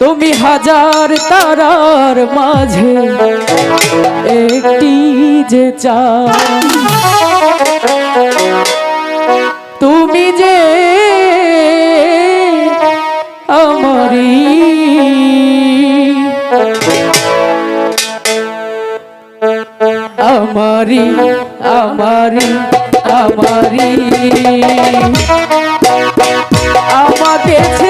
তুমি হাজার তারার মাঝে একটি যে তুমি যে আমারি আমারি আমারি আমারি আমাকে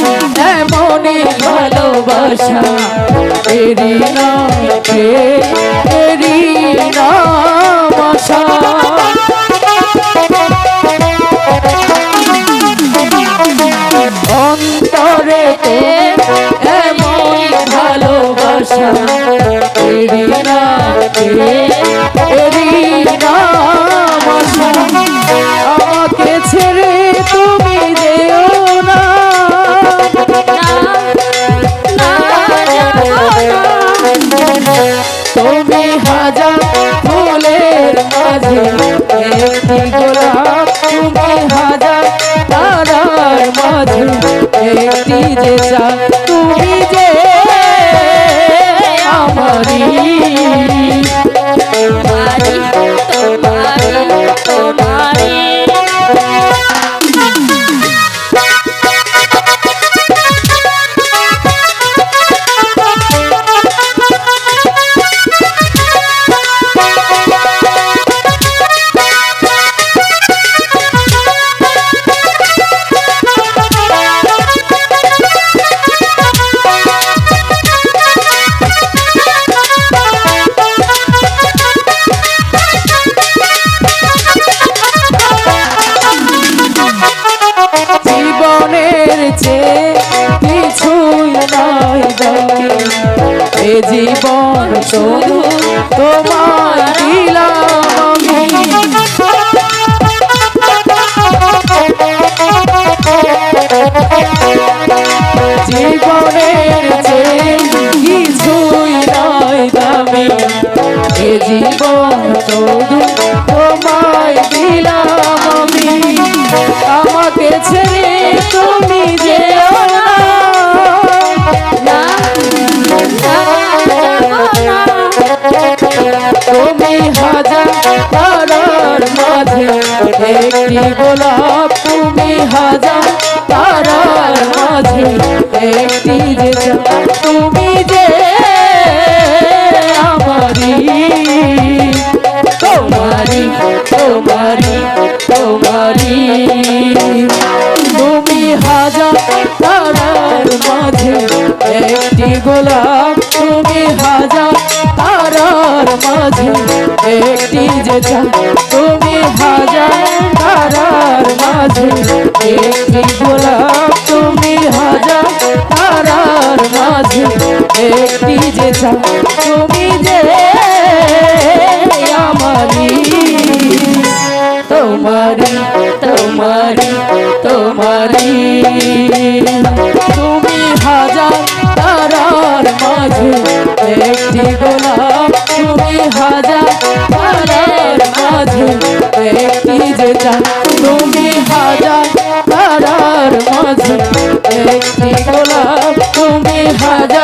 তুমি ভালোবাসা। এরি না এরি না মশা অন্তরে এমন ভালোবাসা। এরি না যে জীবন শুধু তোমার দিলাম জীবনের কিছুই দামি এ জীবন শুধু তোমায় দিলাম আমি। আমাকে ছেড়ে একটি গোলাপ তুমি হাজার, তারার মাঝে একটি যে তুমি যে আমারি তোমারি তোমারি তোমারি তুমি হাজার, তারার মাঝে একটি গোলাপ। তুমি হাজার, তারার মাঝে একটি যে তুমি হাজার তারার মাঝে তুমি হাজার তারার মাঝে তুমি যে আমারি তোমারি তোমারি তোমারি তুমি হাজার তারার মাঝে ভাজা